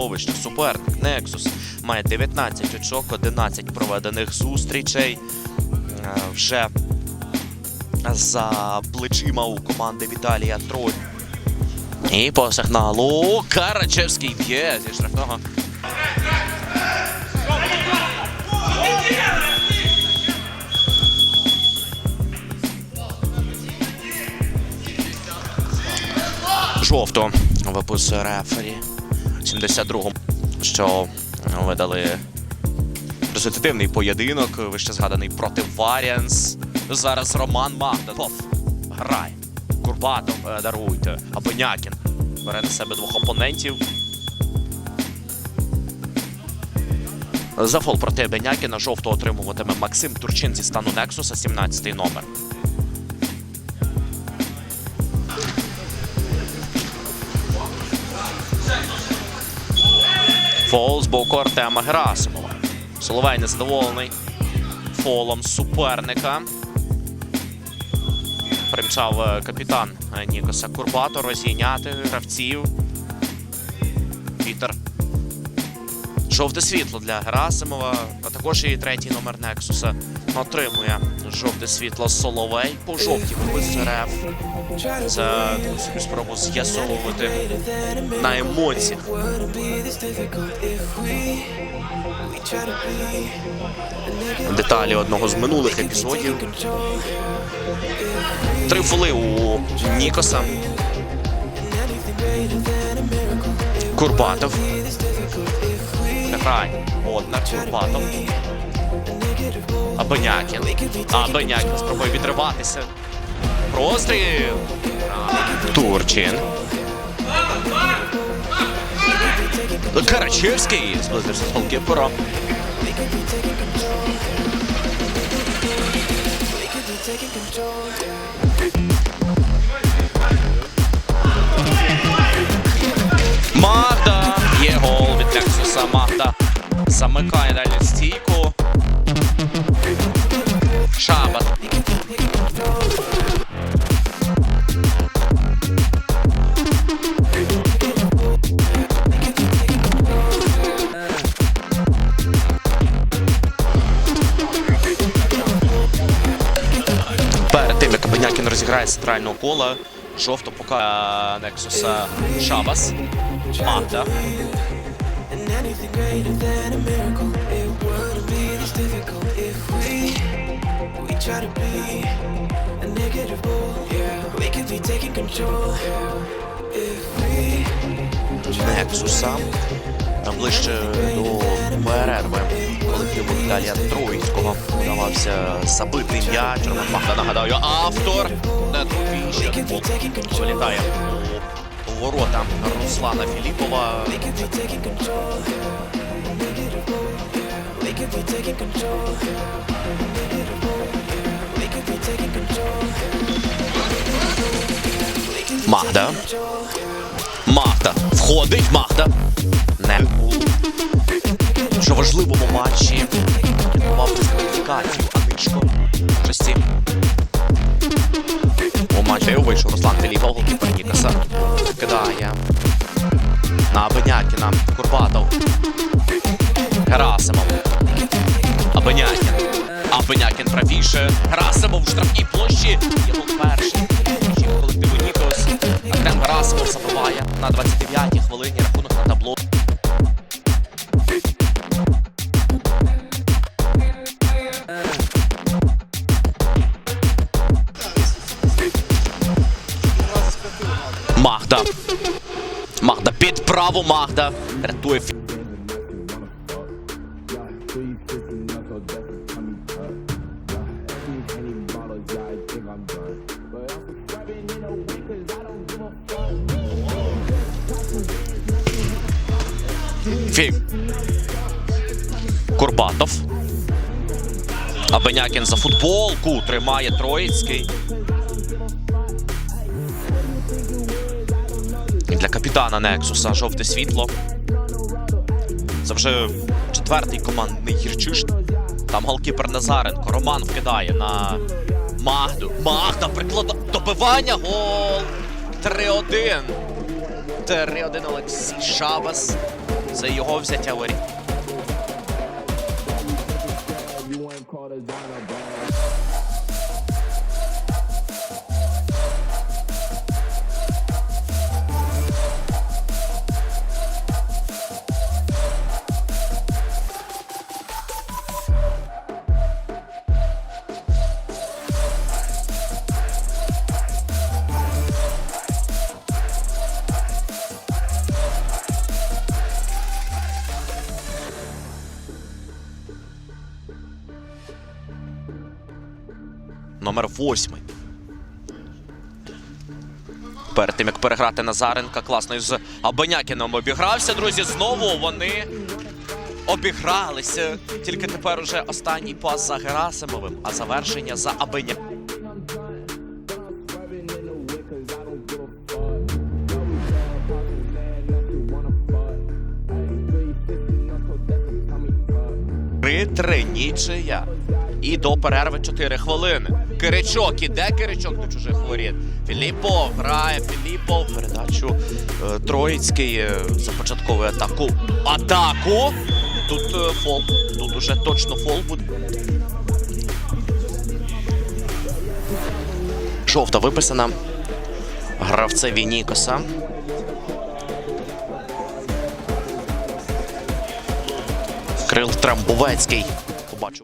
становище. Суперник Нексус має 19 очок, 11 проведених зустрічей. Е, Вже за плечима у команди Віталія Троль. І по сигналу Карачевський б'є зі штрафного. Жовто виписує рефері 72-му, що видали результативний поєдинок, вище згаданий проти Варіанс. Зараз Роман Магдатов грає. Курбатов е, даруйте. Абонякін бере на себе двох опонентів. За фол проти Бенякіна жовто отримуватиме Максим Турчин зі стану Нексуса, 17-й номер. Фол з боку Артема Герасимова. Соловей незадоволений фолом суперника. Примчав е, капітан е, Нікоса Курбато розійняти гравців. Вітер. Жовте світло для Герасимова, а також і третій номер Нексуса отримує жовте світло Соловей по жовтій РФ. Це спробу з'ясовувати на емоціях. Деталі одного з минулих епізодів. Три фоли у Нікоса. Курбатов. Грай. Одна Курбатов. Абенякін. Абенякін спробує відриватися. Простріл. Турчин. Карачевський зблизився з голкіпером. Магда. Є гол від Нексуса. Магда замикає далі стійку. Yeah, we could be taking control. Yeah, if we Нексуса. Ближче до перерви колективу Віталія Троїцького вдавався забитий м'яч. Роман Магда, нагадаю, автор. Вилітає у ворота Руслана Філіпова. Магда. Магда. Входить Магда. Не що важливому матчі мав дискваліфікацію Аничко. Шесті. У матчі вийшов Руслан Філіпов, голкіпер Нікаса. Кидає. На Бенякіна. Курбатов. Герасимов. Абенякін. Абенякін правіше. Герасимов в штрафній площі. Є гол перший. Колективу Нікос. Артем Герасимов забиває на 29-й хвилині рахунок Магда. Магда під праву Магда. Рятує Фі- Фі. Курбатов. Абенякін за футболку тримає Троїцький. Для капітана Нексуса жовте світло. Це вже четвертий командний гірчиш. Там голкіпер Назаренко. Роман вкидає на Магду. Магда приклада добивання. Гол. 3-1. 3-1 Олексій Шабас. за його взяття воріт. Номер восьмий. Перед тим як переграти Назаренка, класно із Абанякіном обігрався, друзі. Знову вони обігралися. Тільки тепер уже останній пас за Герасимовим, а завершення за Абеня. Три-три, нічия. І до перерви 4 хвилини. Киричок іде Киричок до чужих воріт. Філіпов грає, Філіпов. Передачу е, Троїцький е, започатковує атаку. Атаку! Тут е, фол. Тут уже точно фол буде. Жовта виписана. Гравцеві Нікоса. Крил Трамбовецький. Побачив.